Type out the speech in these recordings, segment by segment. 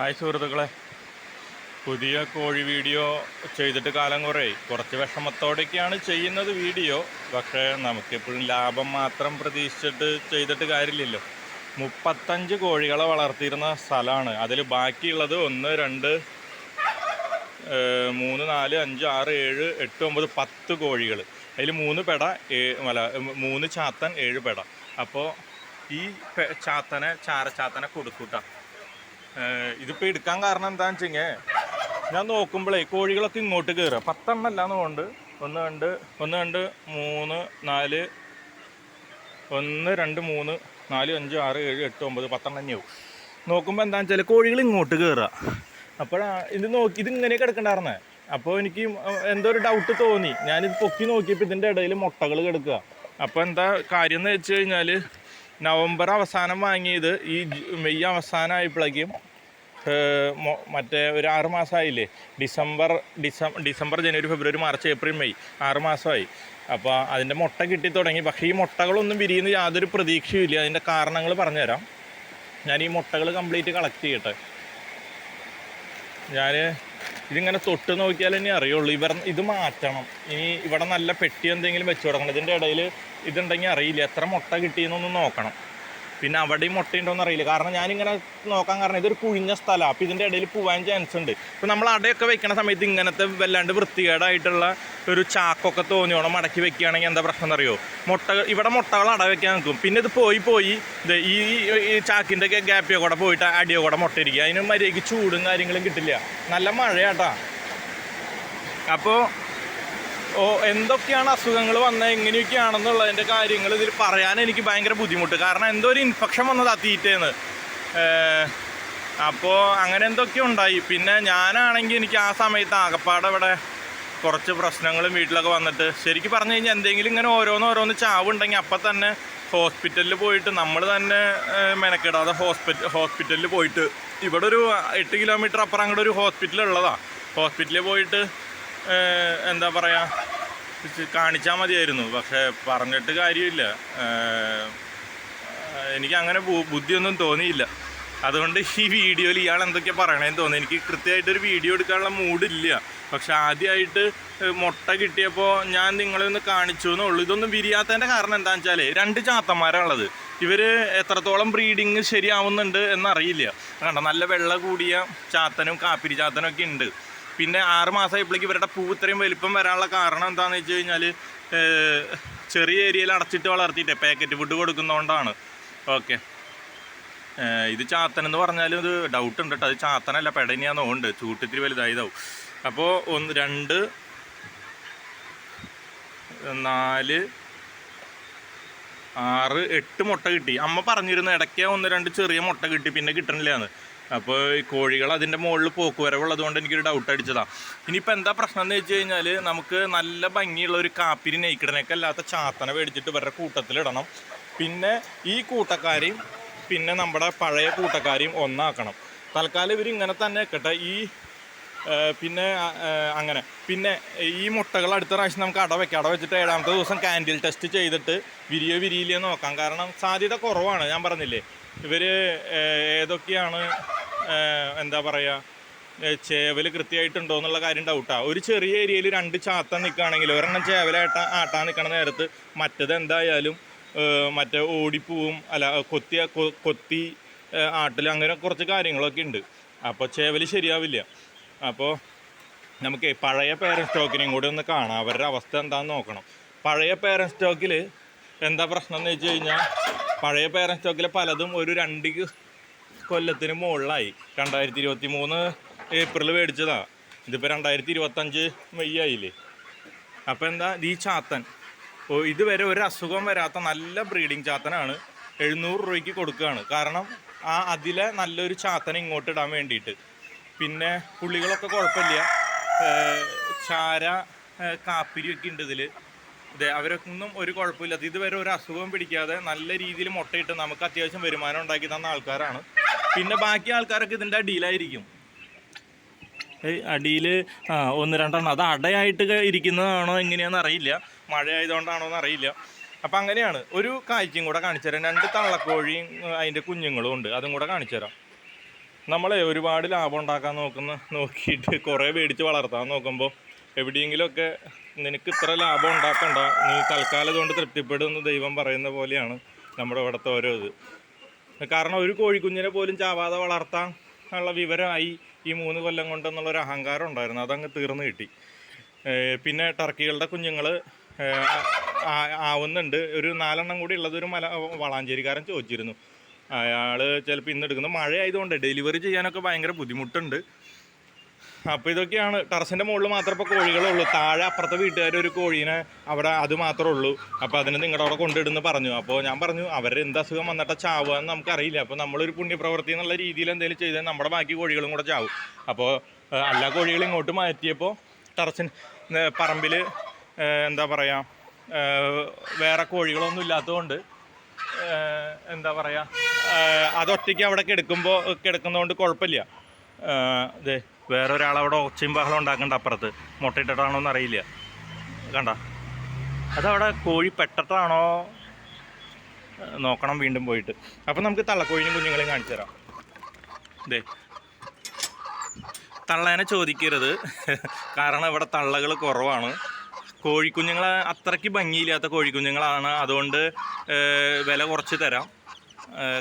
Hi സുഹൃത്തുക്കളെ. പുതിയ കോഴി വീഡിയോ ചെയ്തിട്ട് കാലം കുറേ. കുറച്ച് വിഷമത്തോടെയൊക്കെയാണ് ചെയ്യുന്നത് വീഡിയോ. പക്ഷേ നമുക്കെപ്പോഴും ലാഭം മാത്രം പ്രതീക്ഷിച്ചിട്ട് ചെയ്തിട്ട് കാര്യമില്ലല്ലോ. മുപ്പത്തഞ്ച് കോഴികളെ വളർത്തിയിരുന്ന സ്ഥലമാണ്. അതിൽ ബാക്കിയുള്ളത് ഒന്ന് രണ്ട് മൂന്ന് നാല് അഞ്ച് ആറ് ഏഴ് എട്ട് ഒമ്പത് പത്ത് കോഴികൾ അതിൽ മൂന്ന് പെട ഏ- അല്ല മൂന്ന് ചാത്തൻ ഏഴ് പെട. അപ്പോൾ ഈ ചാത്തനെ ചാരച്ചാത്തനെ കൊടുക്കൂട്ടാ. ഏഹ് ഇതിപ്പോ എടുക്കാൻ കാരണം എന്താന്ന് വെച്ചെങ്കിൽ ഞാൻ നോക്കുമ്പോഴേ കോഴികളൊക്കെ ഇങ്ങോട്ട് കയറുക പത്തെണ്ണം അല്ലാന്ന് കൊണ്ട് ഒന്ന് രണ്ട് ഒന്ന് രണ്ട് മൂന്ന് നാല് ഒന്ന് രണ്ട് മൂന്ന് നാല് അഞ്ച് ആറ് ഏഴ് എട്ട് ഒമ്പത് പത്തെണ്ണം തന്നെയാവും നോക്കുമ്പോൾ എന്താണെന്ന് വെച്ചാൽ കോഴികൾ ഇങ്ങോട്ട് കയറുക അപ്പോഴാ ഇത് നോക്കി ഇത് ഇങ്ങനെ കിടക്കണ്ടായിരുന്നേ. അപ്പോൾ എനിക്ക് എന്തോ ഒരു ഡൗട്ട് തോന്നി. ഞാനിത് പൊക്കി നോക്കിയപ്പോൾ ഇതിന്റെ ഇടയിൽ മുട്ടകൾ കിടക്കുക അപ്പോൾ എന്താ കാര്യം എന്ന് വെച്ച് കഴിഞ്ഞാൽ നവംബർ അവസാനം വാങ്ങിയത് ഈ മെയ് അവസാനമായപ്പോഴേക്കും മറ്റേ ഒരു ആറ് മാസമായില്ലേ? ഡിസംബർ ഡിസം ഡിസംബർ ജനുവരി ഫെബ്രുവരി മാർച്ച് ഏപ്രിൽ മെയ് ആറ് മാസമായി. അപ്പോൾ അതിന്റെ മുട്ട കിട്ടി തുടങ്ങി. പക്ഷേ ഈ മുട്ടകളൊന്നും വിരിയുന്ന യാതൊരു പ്രതീക്ഷയുമില്ല അതിന്റെ കാരണങ്ങൾ പറഞ്ഞുതരാം. ഞാൻ ഈ മുട്ടകൾ കംപ്ലീറ്റ് കളക്ട് ചെയ്യട്ടെ. ഞാൻ ഇതിങ്ങനെ തൊട്ട് നോക്കിയാൽ ഇനി അറിയുള്ളൂ. ഇവർ ഇത് മാറ്റണം. ഇനി ഇവിടെ നല്ല പെട്ടി എന്തെങ്കിലും വെച്ച് കൊടുക്കണം ഇതിന്റെ ഇടയിൽ ഇതുണ്ടെങ്കിൽ അറിയില്ല. എത്ര മുട്ട കിട്ടിയെന്നൊന്ന് നോക്കണം. പിന്നെ അവിടെ അവിടെയും മുട്ടയുണ്ടോയെന്ന് അറിയില്ല. കാരണം ഞാനിങ്ങനെ നോക്കാൻ കാരണം ഇതൊരു കുഴിഞ്ഞ സ്ഥലമാണ് അപ്പോൾ ഇതിന്റെ ഇടയിൽ പോകാൻ ചാൻസ് ഉണ്ട്. ഇപ്പോൾ നമ്മൾ അടയൊക്കെ വെക്കുന്ന സമയത്ത് ഇങ്ങനത്തെ വല്ലാണ്ട് വൃത്തികേടായിട്ടുള്ള ഒരു ചാക്കൊക്കെ തോന്നിയോണം മടക്കി വെക്കുകയാണെങ്കിൽ എന്താ പ്രശ്നം എന്നറിയോ? മുട്ട ഇവിടെ മുട്ടകൾ അട വെക്കാൻ നിൽക്കും. പിന്നെ ഇത് പോയി പോയി ഇത് ഈ ചാക്കിന്റെ ഗ്യാപ്പിയോ കൂടെ പോയിട്ട് അടിയോ കൂടെ മുട്ട ഇരിക്കുക അതിന് മര്യാദയ്ക്ക് ചൂടും കാര്യങ്ങളും കിട്ടില്ല. നല്ല മഴയാട്ടാ. അപ്പോൾ ഓ എന്തൊക്കെയാണ് അസുഖങ്ങൾ വന്നത്? എങ്ങനെയൊക്കെയാണെന്നുള്ളതിന്റെ കാര്യങ്ങൾ ഇതിൽ പറയാൻ എനിക്ക് ഭയങ്കര ബുദ്ധിമുട്ട്. കാരണം എന്തോ ഒരു ഇൻഫെക്ഷൻ വന്നതാ തീറ്റേന്ന്. അപ്പോൾ അങ്ങനെ എന്തൊക്കെ ഉണ്ടായി. പിന്നെ ഞാനാണെങ്കിൽ എനിക്ക് ആ സമയത്ത് ആകപ്പാടെ ഇവിടെ കുറച്ച് പ്രശ്നങ്ങളും വീട്ടിലൊക്കെ വന്നിട്ട് ശരിക്കും പറഞ്ഞു കഴിഞ്ഞാൽ എന്തെങ്കിലും ഇങ്ങനെ ഓരോന്ന് ഓരോന്ന് ചാവുണ്ടെങ്കിൽ അപ്പം തന്നെ ഹോസ്പിറ്റലിൽ പോയിട്ട് നമ്മൾ തന്നെ മെനക്കെടാതെ ഹോസ്പിറ്റൽ ഹോസ്പിറ്റലിൽ പോയിട്ട് ഇവിടെ ഒരു എട്ട് കിലോമീറ്റർ അപ്പുറം അങ്ങോട്ട് ഒരു ഹോസ്പിറ്റൽ ഉള്ളതാണ് ഹോസ്പിറ്റലിൽ പോയിട്ട് എന്താ പറയുക കാണിച്ചാൽ മതിയായിരുന്നു. പക്ഷേ പറഞ്ഞിട്ട് കാര്യമില്ല. എനിക്ക് അങ്ങനെ ബുദ്ധിയൊന്നും തോന്നിയില്ല. അതുകൊണ്ട് ഈ വീഡിയോയിൽ ഇയാൾ എന്തൊക്കെ പറയണേന്ന് തോന്നി എനിക്ക് കൃത്യമായിട്ടൊരു വീഡിയോ എടുക്കാനുള്ള മൂഡില്ല. പക്ഷെ ആദ്യമായിട്ട് മുട്ട കിട്ടിയപ്പോൾ ഞാൻ നിങ്ങളെ ഒന്ന് കാണിച്ചു എന്നുള്ളൂ ഇതൊന്നും വിരിയാത്തതിന്റെ കാരണം എന്താണെന്ന് വെച്ചാൽ രണ്ട് ചാത്തന്മാരാണുള്ളത്. ഇവർ എത്രത്തോളം ബ്രീഡിങ് ശരിയാവുന്നുണ്ട് എന്നറിയില്ല. കണ്ട നല്ല വെള്ള കൂടിയ ചാത്തനും കാപ്പിരി ചാത്തനും ഒക്കെ ഉണ്ട്. പിന്നെ ആറ് മാസമായപ്പോഴേക്ക് ഇവരുടെ പൂ ഇത്രയും വലിപ്പം വരാനുള്ള കാരണം എന്താണെന്ന് വെച്ച് കഴിഞ്ഞാൽ ചെറിയ ഏരിയയിൽ അടച്ചിട്ട് വളർത്തിയിട്ടേ. പാക്കറ്റ് ഫുഡ് കൊടുക്കുന്നതുകൊണ്ടാണ് ഓക്കെ ഇത് ചാത്തൻ എന്ന് പറഞ്ഞാലും ഇത് ഡൗട്ട് ഉണ്ട് കേട്ടോ അത് ചാത്തനല്ല പെടനിയാന്ന് ഉണ്ട്. ചൂട്ടിത്തിരി വലുതായതാവും. അപ്പോൾ ഒന്ന് രണ്ട് നാല് ആറ് എട്ട് മുട്ട കിട്ടി. അമ്മ പറഞ്ഞിരുന്നു ഇടയ്ക്ക് ഒന്ന് രണ്ട് ചെറിയ മുട്ട കിട്ടി. പിന്നെ കിട്ടണില്ലാന്ന്. അപ്പോൾ ഈ കോഴികൾ അതിന്റെ മുകളിൽ പോക്കുവരവുള്ളത് കൊണ്ട് എനിക്കൊരു ഡൗട്ട് അടിച്ചതാണ് ഇനിയിപ്പോൾ എന്താ പ്രശ്നം എന്ന് വെച്ച് കഴിഞ്ഞാൽ നമുക്ക് നല്ല ഭംഗിയുള്ള ഒരു കാപ്പിരി നെയ്ക്കിടനൊക്കെ അല്ലാത്ത ചാത്തനെ മേടിച്ചിട്ട് ഇവരുടെ കൂട്ടത്തിലിടണം പിന്നെ ഈ കൂട്ടക്കാരെയും പിന്നെ നമ്മുടെ പഴയ കൂട്ടക്കാരെയും ഒന്നാക്കണം. തൽക്കാലം ഇവർ ഇങ്ങനെ തന്നെ ഇക്കട്ടെ ഈ പിന്നെ അങ്ങനെ. പിന്നെ ഈ മുട്ടകൾ അടുത്ത പ്രാവശ്യം നമുക്ക് അട വെക്കാം. അട വെച്ചിട്ട് ഏഴാമത്തെ ദിവസം കാൻഡിൽ ടെസ്റ്റ് ചെയ്തിട്ട് വിരിയോ വിരിയില്ലയോ നോക്കാം. കാരണം സാധ്യത കുറവാണ്. ഞാൻ പറഞ്ഞില്ലേ ഇവർ ഏതൊക്കെയാണ് എന്താ പറയുക ചേവൽ കൃത്യമായിട്ടുണ്ടോ എന്നുള്ള കാര്യം ഡൗട്ടാണ് ഒരു ചെറിയ ഏരിയയിൽ രണ്ട് ചാത്ത നിൽക്കുകയാണെങ്കിൽ ഒരെണ്ണം ചേവലായിട്ട് ആട്ടാൻ നിൽക്കണ നേരത്ത് മറ്റത് എന്തായാലും മറ്റേ ഓടിപ്പൂവും. അല്ല കൊത്തി കൊത്തി ആട്ടൽ അങ്ങനെ കുറച്ച് കാര്യങ്ങളൊക്കെ ഉണ്ട്. അപ്പോൾ ചേവൽ ശരിയാവില്ല. അപ്പോൾ നമുക്ക് പഴയ പേരൻ സ്റ്റോക്കിനെയും കൂടി ഒന്ന് കാണാം. അവരുടെ അവസ്ഥ എന്താണെന്ന് നോക്കണം. പഴയ പേരൻ സ്റ്റോക്കിൽ എന്താ പ്രശ്നം എന്ന് വെച്ച് കഴിഞ്ഞാൽ പഴയ പേരൻ സ്റ്റോക്കിൽ പലതും ഒരു രണ്ട് കൊല്ലത്തിന് മുകളിലായി. രണ്ടായിരത്തി ഇരുപത്തി മൂന്ന് ഏപ്രിൽ മേടിച്ചതാണ് ഇതിപ്പോൾ രണ്ടായിരത്തി ഇരുപത്തഞ്ച് മെയ് ആയില്ലേ. അപ്പോൾ എന്താ ഈ ചാത്തൻ. ഇതുവരെ ഒരു അസുഖം വരാത്ത നല്ല ബ്രീഡിങ് ചാത്തനാണ് എഴുന്നൂറ് രൂപയ്ക്ക് കൊടുക്കുകയാണ്. കാരണം ആ അതിലെ നല്ലൊരു ചാത്തൻ ഇങ്ങോട്ട് ഇടാൻ വേണ്ടിയിട്ട്. പിന്നെ പുള്ളികളൊക്കെ കുഴപ്പമില്ല. ചാര കാപ്പിരിയൊക്കെ ഉണ്ട് ഇതിൽ അതെ അവരൊന്നും ഒരു കുഴപ്പമില്ല. ഇതുവരെ ഒരു അസുഖം പിടിക്കാതെ നല്ല രീതിയിൽ മുട്ടയിട്ട് നമുക്ക് അത്യാവശ്യം വരുമാനം ഉണ്ടാക്കി തന്ന ആൾക്കാരാണ്. പിന്നെ ബാക്കി ആൾക്കാരൊക്കെ ഇതിന്റെ അടിയിലായിരിക്കും. അടിയിൽ ഒന്ന് രണ്ടെണ്ണം. അത് അടയായിട്ട് ഇരിക്കുന്നതാണോ എങ്ങനെയാണെന്ന് അറിയില്ല. മഴ എന്ന് അറിയില്ല. അപ്പം അങ്ങനെയാണ്. ഒരു കാഴ്ചയും കൂടെ കാണിച്ചു തരാം. രണ്ട് തള്ളക്കോഴിയും അതിന്റെ കുഞ്ഞുങ്ങളും ഉണ്ട്. അതും കൂടെ കാണിച്ചു തരാം. നമ്മളെ ഒരുപാട് ലാഭം ഉണ്ടാക്കാൻ നോക്കുന്ന നോക്കിയിട്ട് കുറേ മേടിച്ച് വളർത്താൻ നോക്കുമ്പോൾ എവിടെയെങ്കിലുമൊക്കെ നിനക്ക് ഇത്ര ലാഭം ഉണ്ടാക്കണ്ട. നീ തൽക്കാലം കൊണ്ട് തൃപ്തിപ്പെടുമെന്ന് ദൈവം പറയുന്ന പോലെയാണ് നമ്മുടെ ഇവിടുത്തെ ഓരോ ഇത്. കാരണം ഒരു കോഴിക്കുഞ്ഞിനെ പോലും ചാവാതെ വളർത്താൻ ഉള്ള വിവരമായി ഈ മൂന്ന് കൊല്ലം കൊണ്ടെന്നുള്ളൊരു അഹങ്കാരം ഉണ്ടായിരുന്നു. അതങ്ങ് തീർന്നു കിട്ടി. പിന്നെ ടർക്കികളുടെ കുഞ്ഞുങ്ങൾ ആവുന്നുണ്ട്. ഒരു നാലെണ്ണം കൂടി ഉള്ളത് ഒരു മല വളാഞ്ചേരിക്കാരൻ ചോദിച്ചിരുന്നു. അയാൾ ചിലപ്പോൾ ഇന്ന് എടുക്കുന്നത് മഴ ആയതുകൊണ്ട് ഡെലിവറി ചെയ്യാനൊക്കെ ഭയങ്കര ബുദ്ധിമുട്ടുണ്ട്. അപ്പോൾ ഇതൊക്കെയാണ് ടെറസിന്റെ മുകളിൽ മാത്രമേ ഇപ്പോൾ കോഴികളുള്ളൂ താഴെ അപ്പുറത്തെ വീട്ടുകാർ ഒരു കോഴീനെ അവിടെ അത് മാത്രമേ ഉള്ളൂ. അപ്പോൾ അതിനെ നിങ്ങളുടെ അവിടെ കൊണ്ടിടുന്ന് പറഞ്ഞു. അപ്പോൾ ഞാൻ പറഞ്ഞു അവരുടെ എന്ത് അസുഖം വന്നിട്ട് ചാവുക എന്ന് നമുക്കറിയില്ല. അപ്പോൾ നമ്മളൊരു പുണ്യപ്രവൃത്തി എന്നുള്ള രീതിയിൽ എന്തെങ്കിലും ചെയ്താൽ നമ്മുടെ ബാക്കി കോഴികളും കൂടെ ചാവും. അപ്പോൾ അല്ല കോഴികളും ഇങ്ങോട്ട് മാറ്റിയപ്പോൾ ടെറസിൻ പറമ്പിൽ എന്താ പറയുക വേറെ കോഴികളൊന്നും ഇല്ലാത്തതുകൊണ്ട് എന്താ പറയുക അതൊറ്റയ്ക്ക് അവിടെ കിടക്കുമ്പോൾ കിടക്കുന്നതുകൊണ്ട് കുഴപ്പമില്ല. ഇതേ വേറെ ഒരാളവിടെ ഒച്ചയും ബഹളം ഉണ്ടാക്കണ്ട അപ്പുറത്ത്. മുട്ടയിട്ടിട്ടാണോ എന്ന് അറിയില്ല. കണ്ട. അതവിടെ കോഴി പെട്ടിട്ടാണോ? നോക്കണം വീണ്ടും പോയിട്ട്. അപ്പം നമുക്ക് തള്ളക്കോഴിനും കുഞ്ഞുങ്ങളെയും കാണിച്ചു തരാം. ഇതേ തള്ളേനെ ചോദിക്കരുത്. കാരണം ഇവിടെ തള്ളകൾ കുറവാണ്. കോഴിക്കുഞ്ഞുങ്ങൾ അത്രയ്ക്ക് ഭംഗിയില്ലാത്ത കോഴിക്കുഞ്ഞുങ്ങളാണ്. അതുകൊണ്ട് വില കുറച്ച് തരാം.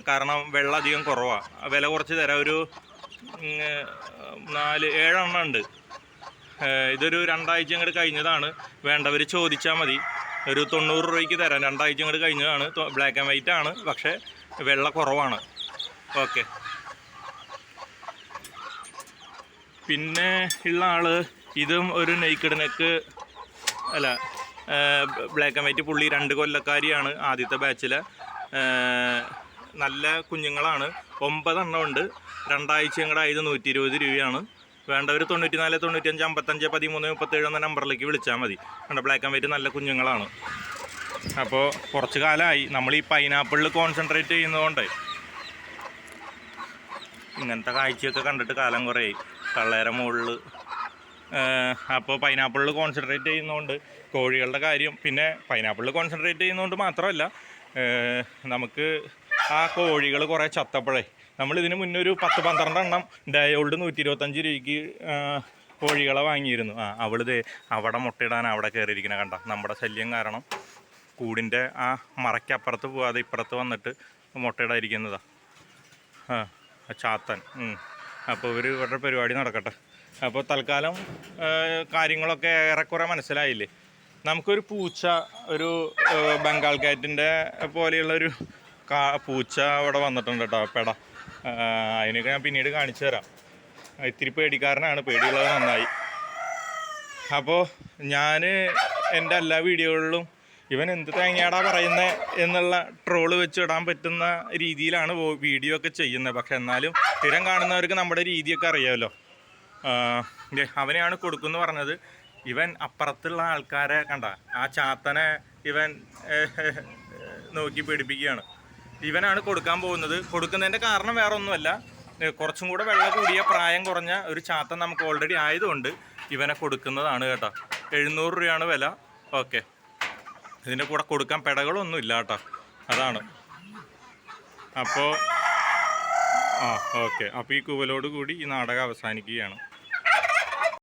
കാരണം വെള്ളം അധികം കുറവാണ് വില കുറച്ച് തരാം. ഒരു നാല് ഏഴെണ്ണം ഉണ്ട്. ഇതൊരു രണ്ടാഴ്ച ഇങ്ങോട്ട് കഴിഞ്ഞതാണ്. വേണ്ടവർ ചോദിച്ചാൽ മതി. ഒരു തൊണ്ണൂറ് രൂപയ്ക്ക് തരാം. രണ്ടാഴ്ച ഇങ്ങോട്ട് കഴിഞ്ഞതാണ്. ബ്ലാക്ക് ആൻഡ് വൈറ്റ് ആണ്. പക്ഷേ വെള്ള കുറവാണ്. ഓക്കെ. പിന്നെ ഉള്ള ആൾ ഇതും ഒരു നെയ്ക്കഡ് നെക്ക് അല്ല ബ്ലാക്ക് ആൻഡ് വൈറ്റ് പുള്ളി രണ്ട് കൊല്ലക്കാരിയാണ് ആദ്യത്തെ ബാച്ചിലെ നല്ല കുഞ്ഞുങ്ങളാണ്. ഒമ്പതെണ്ണം ഉണ്ട്. രണ്ടാഴ്ച കൂടെ ആയത് നൂറ്റി ഇരുപത് രൂപയാണ്. വേണ്ടവർ തൊണ്ണൂറ്റി നാല് തൊണ്ണൂറ്റഞ്ച് അമ്പത്തഞ്ച് പതിമൂന്ന് മുപ്പത്തേഴ് എന്ന നമ്പറിലേക്ക് വിളിച്ചാൽ മതി. കണ്ട ബ്ലാക്ക് ആൻഡ് വൈറ്റ് നല്ല കുഞ്ഞുങ്ങളാണ്. അപ്പോൾ കുറച്ച് കാലമായി നമ്മൾ ഈ പൈനാപ്പിളിൽ കോൺസെൻട്രേറ്റ് ചെയ്യുന്നതുകൊണ്ട് ഇങ്ങനത്തെ കാഴ്ചയൊക്കെ കണ്ടിട്ട് കാലം കുറേ കള്ളേര മുകളിൽ അപ്പോൾ പൈനാപ്പിളിൽ കോൺസെൻട്രേറ്റ് ചെയ്യുന്നതുകൊണ്ട് കോഴികളുടെ കാര്യം. പിന്നെ പൈനാപ്പിളിൽ കോൺസെൻട്രേറ്റ് ചെയ്യുന്നതുകൊണ്ട് മാത്രമല്ല നമുക്ക് ആ കോഴികൾ കുറേ ചത്തപ്പോഴേ നമ്മൾ ഇതിന് മുന്നേ ഒരു പത്ത് പന്ത്രണ്ട് എണ്ണം ഡയോൾഡ് നൂറ്റി ഇരുപത്തഞ്ച് രൂപയ്ക്ക് കോഴികളെ വാങ്ങിയിരുന്നു. ആ അവളിത് അവിടെ മുട്ടയിടാൻ അവിടെ കയറിയിരിക്കണ കണ്ട. നമ്മുടെ ശല്യം കാരണം കൂടിന്റെ ആ മറയ്ക്കപ്പുറത്ത് പോവാതെ ഇപ്പുറത്ത് വന്നിട്ട് മുട്ടയിടാതിരിക്കുന്നതാ. ആ ചാത്തൻ. അപ്പോൾ ഇവർ ഇവരുടെ പരിപാടി നടക്കട്ടെ. അപ്പോൾ തൽക്കാലം കാര്യങ്ങളൊക്കെ ഏറെക്കുറെ മനസ്സിലായില്ലേ? നമുക്കൊരു പൂച്ച ഒരു ബംഗാൾ കാറ്റിന്റെ പോലെയുള്ള ഒരു കാ പൂച്ച അവിടെ വന്നിട്ടുണ്ട് കേട്ടോ പെട. അതിനൊക്കെ ഞാൻ പിന്നീട് കാണിച്ചു തരാം. ഇത്തിരി പേടിക്കാരനാണ് പേടിയുള്ളത് നന്നായി. അപ്പോൾ ഞാൻ എന്റെ എല്ലാ വീഡിയോകളിലും ഇവൻ എന്ത് തേങ്ങയാടാ പറയുന്നത് എന്നുള്ള ട്രോൾ വെച്ച് ഇടാൻ പറ്റുന്ന രീതിയിലാണ് വീഡിയോ ഒക്കെ ചെയ്യുന്നത്. പക്ഷെ എന്നാലും സ്ഥിരം കാണുന്നവർക്ക് നമ്മുടെ രീതിയൊക്കെ അറിയാമല്ലോ അവനെയാണ് കൊടുക്കുമെന്ന് പറഞ്ഞത്. ഇവൻ അപ്പുറത്തുള്ള ആൾക്കാരെ കണ്ട. ആ ചാത്തനെ ഇവൻ നോക്കി പേടിപ്പിക്കുകയാണ്. ഇവനാണ് കൊടുക്കാൻ പോകുന്നത്. കൊടുക്കുന്നതിന്റെ കാരണം വേറെ ഒന്നുമല്ല കുറച്ചും കൂടെ വെള്ളം കൂടിയ പ്രായം കുറഞ്ഞ ഒരു ചാത്തൻ നമുക്ക് ഓൾറെഡി ആയതുകൊണ്ട് ഇവനെ കൊടുക്കുന്നതാണ് കേട്ടോ. എഴുന്നൂറ് രൂപയാണ് വില. ഓക്കെ. ഇതിന്റെ കൂടെ കൊടുക്കാൻ പെടകളൊന്നും ഇല്ല കേട്ടോ. അതാണ്. അപ്പോൾ ആ ഓക്കെ. അപ്പോൾ ഈ കൂവലോട് കൂടി ഈ നാടകം അവസാനിക്കുകയാണ്.